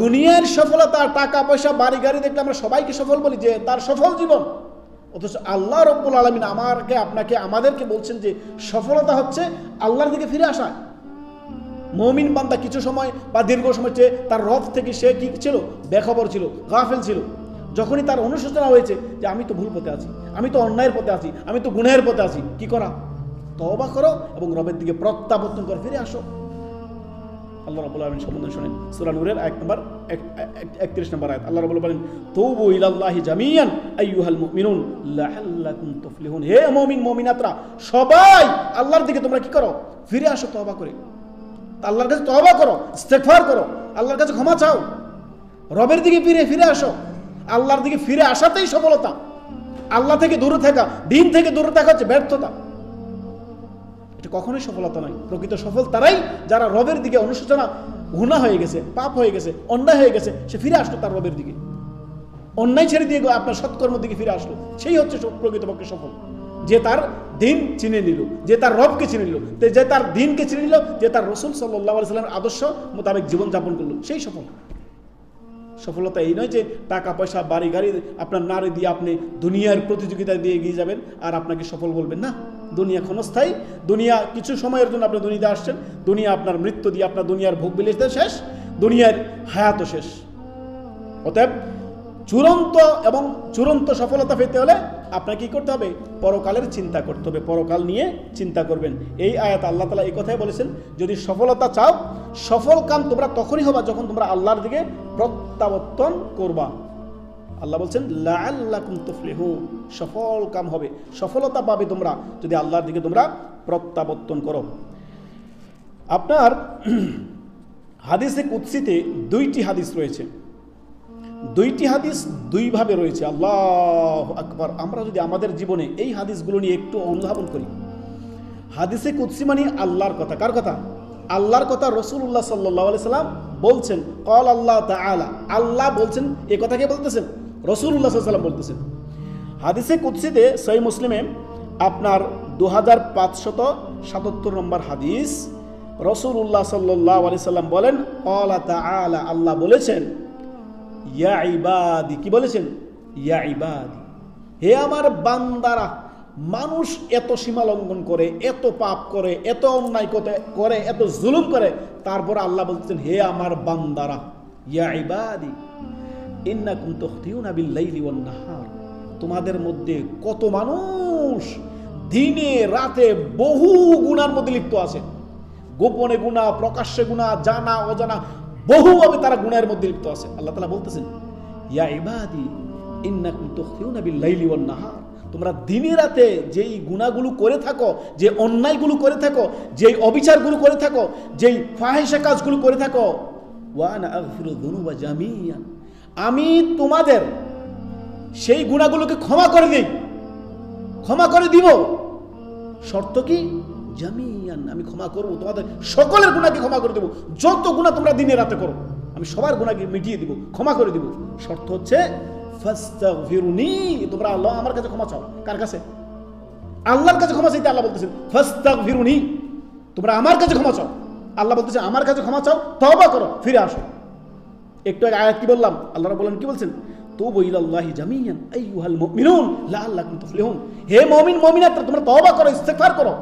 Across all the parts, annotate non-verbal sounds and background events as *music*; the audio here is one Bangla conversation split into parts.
দুনিয়ার সফলতা, টাকা, পয়সা, বাড়ি, গাড়ি দেখলে আমরা সবাইকে সফল বলি যে তার সফল জীবন। অথচ আল্লাহ রব্বুল আলমিন আমাকে আপনাকে, আমাদেরকে বলছেন যে সফলতা হচ্ছে আল্লাহর দিকে ফিরে আসা। মমিন বান্দা কিছু সময় বা দীর্ঘ সময় চেয়ে তার রথ থেকে সে কি ছিল? বেখবর ছিল, গাফেল ছিল। যখনই তার অনুশোচনা হয়েছে যে আমি তো ভুল পথে আছি, আমি তো অন্যায়ের পথে আছি, আমি তো গুণের পথে আছি, কি করা? তবা করো এবং রবের দিকে প্রত্যাবর্তন করে ফিরে আসো। আল্লাহ রাব্বুল আলামিন সম্বন্ধে শুনেন। সূরা নূরের এক নম্বর একত্রিশ নম্বর আয়াত। আল্লাহ রাব্বুল বলেন, তৌবু ইলাল্লাহি জামিয়ান আইয়ুহাল মুমিনুন, লাআল্লাকুম তুফলিহুন। হে মুমিন, মুমিনাতরা, সবাই আল্লাহর দিকে তোমরা কি করো? ফিরে আসো, তওবা করে। আল্লাহর কাছে তওবা করো, ইস্তেগফার করো। আল্লাহর কাছে ক্ষমা চাও। রবের দিকে ফিরে ফিরে আসো। আল্লাহর দিকে ফিরে আসাতেই সফলতা। আল্লাহ থেকে দূরে থাকা, দিন থেকে দূরে থাকা হচ্ছে ব্যর্থতা। এটা কখনোই সফলতা নয়। প্রকৃত সফল তারাই যারা রবের দিকে অনুশোচনা গুণা হয়ে গেছে, পাপ হয়ে গেছে, অন্যায় হয়ে গেছে, সে ফিরে আসলো তার রবের দিকে। অন্যায় ছেড়ে দিয়ে আপনার সৎকর্ম দিকে ফিরে আসলো। সেই হচ্ছে প্রকৃতপক্ষে সফল। যে তার দিন চিনে নিল, যে তার রবকে চিনে নিল যে তার দিনকে চিনে নিল, যে তার রসুল সাল্লাহ সাল্লামের আদর্শ মোতাবেক জীবনযাপন করল, সেই সফল। সফলতা এই নয় যে টাকা, পয়সা, বাড়ি, গাড়ি আপনার নারী দিয়ে আপনি দুনিয়ার প্রতিযোগিতা দিয়ে এগিয়ে যাবেন আর আপনাকে সফল বলবেন না। দুনিয়া ক্ষণস্থায়ী। দুনিয়া কিছু সময়ের জন্য আপনি দুনিয়াতে আসছেন। দুনিয়া আপনার মৃত্যু দিয়ে আপনার দুনিয়ার ভোগ বিলাসিতা শেষ। দুনিয়ার হায়াতও শেষ। অতএব চূড়ান্ত এবং চূড়ান্ত সফলতা পেতে হলে আপনাকে কি করতে হবে? পরকালের চিন্তা করতে হবে। পরকাল নিয়ে চিন্তা করবেন। এই আয়াত আল্লাহ তালা এই কথাই বলেছেন, যদি সফলতা চাও, সফল কাম তোমরা তখনই হবা যখন তোমরা আল্লাহর দিকে প্রত্যাবর্তন করবা। আল্লাহ বলছেন, লাআল্লাকুম তুফলিহুন সফল কাম হবে। সফলতা পাবে তোমরা যদি আল্লাহর দিকে তোমরা প্রত্যাবর্তন করো। আপনার *clears throat* হাদিসে কুৎসিতে দুইটি হাদিস রয়েছে। দুইটি হাদিস দুইভাবে রয়েছে। আল্লাহ আকবার। আমরা যদি আমাদের জীবনে এই হাদিসগুলো নিয়ে একটু অনুধাবন করি। হাদিসে কুৎসি মানে আল্লাহর কথা। কার কথা? আল্লাহর কথা রসুল্লাহ সাল্লাহ সাল্লাম বলছেন কল আল্লাহ তালা আল্লাহ বলছেন, এ কথা কে বলতেছেন? রসুল্লাহ সাল্লাম বলতেছেন, হাদিসে কুৎসিতে সই মুসলিমে আপনার দু হাজার পাঁচশত সাতাত্তর নম্বর হাদিস রসুল্লাহ সাল্লাহ আলি সাল্লাম বলেন কল তালা আল্লাহ বলেছেন, ইয়া ইবাদি কি বলেছেন? ইয়া ইবাদি হে আমার বান্দারা, মানুষ এত সীমা লঙ্ঘন করে, এত পাপ করে, এত অন্যায় করে, এত জুলুম করে, তারপর আল্লাহ বলতেছেন, হে আমার বান্দারা, ইয়া ইবাদি তোমাদের মধ্যে কত মানুষ দিনে, রাতে বহু গুণার মধ্যে লিপ্ত আছে। গোপনে গুণা, প্রকাশ্যে গুণা, জানা, অজানা, বহুভাবে তারা গুণের মধ্যে লিপ্ত আছে। আল্লাহ তালা বলতেছেন, ইয়া ইবাদি তোমরা দিনে, রাতে যেই গুণাগুলো করে থাকো, যে অন্যায়গুলো করে থাকো, যেই অবিচারগুলো করে থাকো, যেই ফাহেসা কাজগুলো করে থাকো ওয়ানা আমি তোমাদের সেই গুণাগুলোকে ক্ষমা করে দিই। ক্ষমা করে দিব। শর্ত কি? জামিয়ান। আমি ক্ষমা করব, তোমাদের সকলের গুণাকে ক্ষমা করে দেবো। যত গুণা তোমরা দিনে রাতে করো, আমি সবার গুণাকে মিটিয়ে দিব, ক্ষমা করে দিব। শর্ত হচ্ছে তোমরা আল্লাহ আমার কাছে ক্ষমা চাও। কার কাছে? আল্লাহর কাছে ক্ষমা চাইতে আল্লাহ বলতেছেন, ফাস্তাগফিরুনি, তোমরা আমার কাছে ক্ষমা চাও। আল্লাহ বলতেছে, আমার কাছে ক্ষমা চাও, তওবা করো, ফিরে আসো। একটু আগে আয়াত কি বললাম? আল্লাহ বলেন কি বলছেন? তুবু ইলাল্লাহি জামিয়ান, আইয়ুহাল মুমিনুন, লাআল্লাকুম তুফলিহুন। হে মুমিন মুমিনাতরা তোমরা তওবা করো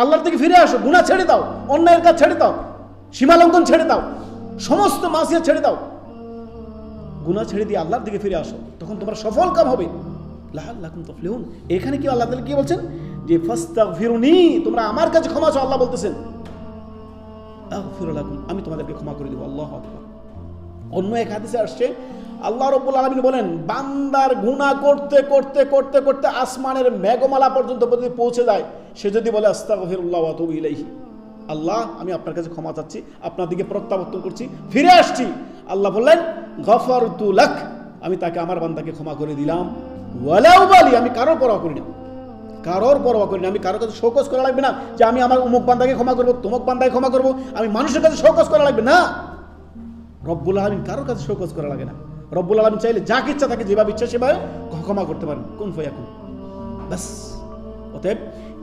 আল্লাহর দিকে ফিরে আসো, গুনাহ ছেড়ে দাও, অন্যায়ের কাজ ছেড়ে দাও সীমা লঙ্ঘন ছেড়ে দাও, সমস্ত মাসিয়া ছেড়ে দাও। গুনাহ ছেড়ে দিয়ে আল্লাহর দিকে ফিরে আসো, তখন তোমার সফল কাম হবে। লাআল্লাকুম তুফলিহুন। এখানে কি আল্লাহ তাআলা কি বলছেন? যে, ফাস্তাগফিরুনি তোমরা আমার কাছে ক্ষমা চাও, আল্লাহ বলতেছেন। আগফিরু আমি তোমাদেরকে ক্ষমা করে দেব, আল্লাহু আকবার। অন্য এক হাদিসে আসছে, আল্লাহ রব্বুল আলমিন বলেন, বান্দার গুণা করতে করতে করতে করতে আসমানের মেঘমালা পর্যন্ত যদি পৌঁছে যায়। সে যদি বলে, আস্তাগফিরুল্লাহ আল্লাহ, আমি আপনার কাছে ক্ষমা চাচ্ছি, আপনার দিকে প্রত্যাবর্তন করছি, ফিরে আসছি। আল্লাহ বললেন, গফরতু লাক। আমি তাকে, আমার বান্দাকে ক্ষমা করে দিলাম। ওয়ালাউ আমি কারোর পরোয়া করি না। কারোর পরোয়া করি না। আমি কারোর কাছে শোকস করা লাগবে না যে, আমি আমার অমুক বান্দাকে ক্ষমা করব, তমুক বান্দাকে ক্ষমা করব। আমি মানুষের কাছে শোকস করা লাগবে। না। রব্বুল আলমিন কারোর কাছে শোকজ করা লাগে না। রব্বুল আলমিন চাইলে যাকে ইচ্ছা তাকে যেভাবে ইচ্ছা সেভাবে ক্ষমা করতে পারেন। কোন ফয়াকুন। ব্যাস। অতএব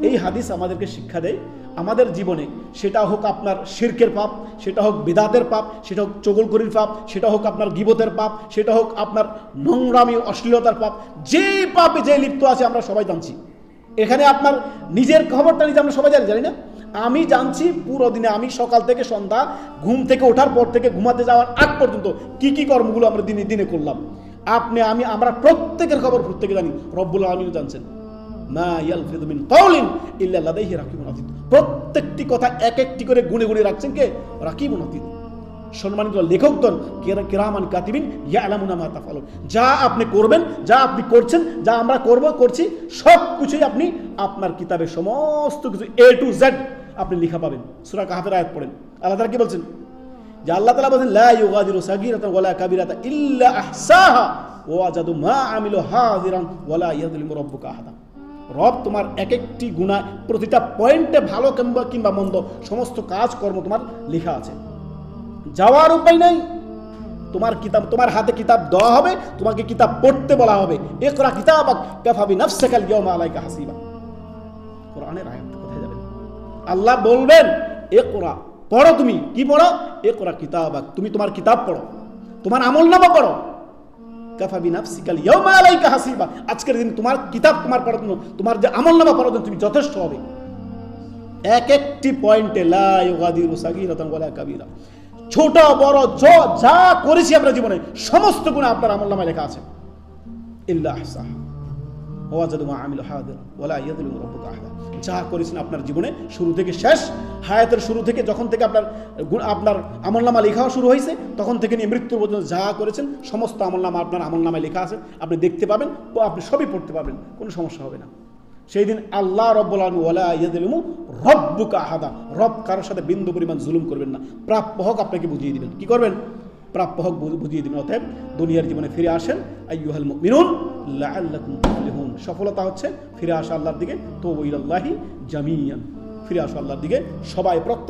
এই হাদিস আমাদেরকে শিক্ষা দেয়, আমাদের জীবনে সেটা হোক আপনার শিরকের পাপ, সেটা হোক বেদাতের পাপ, সেটা হোক চগলকরির পাপ, সেটা হোক আপনার গিবতের পাপ, সেটা হোক আপনার নোংরামি, অশ্লীলতার পাপ, যে পাপে যে লিপ্ত আছে আমরা সবাই জানছি। এখানে আপনার নিজের খবরটা নিজে আমরা সবাই জানি জানি না? আমি জানছি পুরো দিনে আমি সকাল থেকে সন্ধ্যা, ঘুম থেকে ওঠার পর থেকে ঘুমাতে যাওয়ার আগ পর্যন্ত কি কি কর্মগুলো আমরা দিনে দিনে করলাম। আপনি, আমি, আমরা প্রত্যেকের খবর প্রত্যেকে জানি। রব্বুল আলমিনও জানছেন। প্রত্যেকটি কথা এক একটি করে গুনে গুনে রাখছেন কে? রাকিবুন আতীদ। সম্মানিত লেখকগণ, কিরা- কিরামান কাতিবিন ইয়ালামুনা মা তাফালুন যা আপনি করবেন, যা আপনি করছেন, যা আমরা করব, করছি সব কিছুই আপনি আপনার কিতাবে সমস্ত কিছু এ টু জেড আপনি লিখা পাবেন। সূরা কাহাফের আয়াত পড়েন। আল্লাহ তাআলা কি বলছেন? যে আল্লাহ তাআলা বলেন লা ইউগাদিরু ওয়ালা কাবীরাতান ইল্লা আহসাহা ওয়া জাদু মা আমিলু ওয়ালা ইয়াযলিমু রাব্বুকা আহাদা। রব তোমার এক একটি গুণা প্রতিটা পয়েন্টে ভালো কিংবা কিংবা মন্দ সমস্ত কাজকর্ম তোমার লেখা আছে। যাওয়ার উপায় নাই। তোমার কিতাব, তোমার হাতে কিতাব দেওয়া হবে, তোমাকে কিতাব পড়তে বলা হবে। একরা কিতাব কাফাবি নাফসাকাল ইয়াউমা আলাইকা হাসিবা। কোরআনের আয়াত। আল্লাহ বলবেন একরা পড়ো তুমি। কি পড়ো? একরা কিতাব তুমি তোমার কিতাব পড়ো। তোমার আমল নামা পড়ো। আজকের দিন তোমার কিতাব তোমার পড়ার জন্য, তোমার যে আমল নামা পড়ার জন্য তুমি যথেষ্ট হবে। এক একটি পয়েন্টে কাবীরা। ছোট, বড় য- করেছি আমরা জীবনে, সমস্ত গুণ আপনার আমল নামায় লেখা আছে। ইল্লা ওয়াজাদু হাদির, ওয়ালা ইয়াযলিমু রাব্বুকা আহাদা। যা করেছেন আপনার জীবনে শুরু থেকে শেষ, হায়াতের শুরু থেকে যখন থেকে আপনার আপনার আমলনামা লেখা শুরু হয়েছে, তখন থেকে নিয়ে মৃত্যুর পর্যন্ত যা করেছেন, সমস্ত আমলনামা আপনার আমলনামায় লেখা আছে, আপনি দেখতে পাবেন ও আপনি সবই পড়তে পাবেন কোনো সমস্যা হবে না। সেই দিন আল্লাহ রব্বুল আলমী ওয়ালা ইয়াদিলমু রব্বুকা আহাদা, রব কারোর সাথে বিন্দু পরিমাণ জুলুম করবেন না, প্রাপ্য হক আপনাকে বুঝিয়ে দিবেন। কি করবেন? প্রাপ্য হক বুঝিয়ে দিবেন। অতএব দুনিয়ার জীবনে ফিরে আসেন। আইয়ুহাল মিনুন তুফলিহুন। সফলতা হচ্ছে ফিরে আসা আল্লাহর দিকে। তো ওইল্লাহি জামিয়ান। ফিরে আসা আল্লাহর দিকে। সবাই প্রত্যাব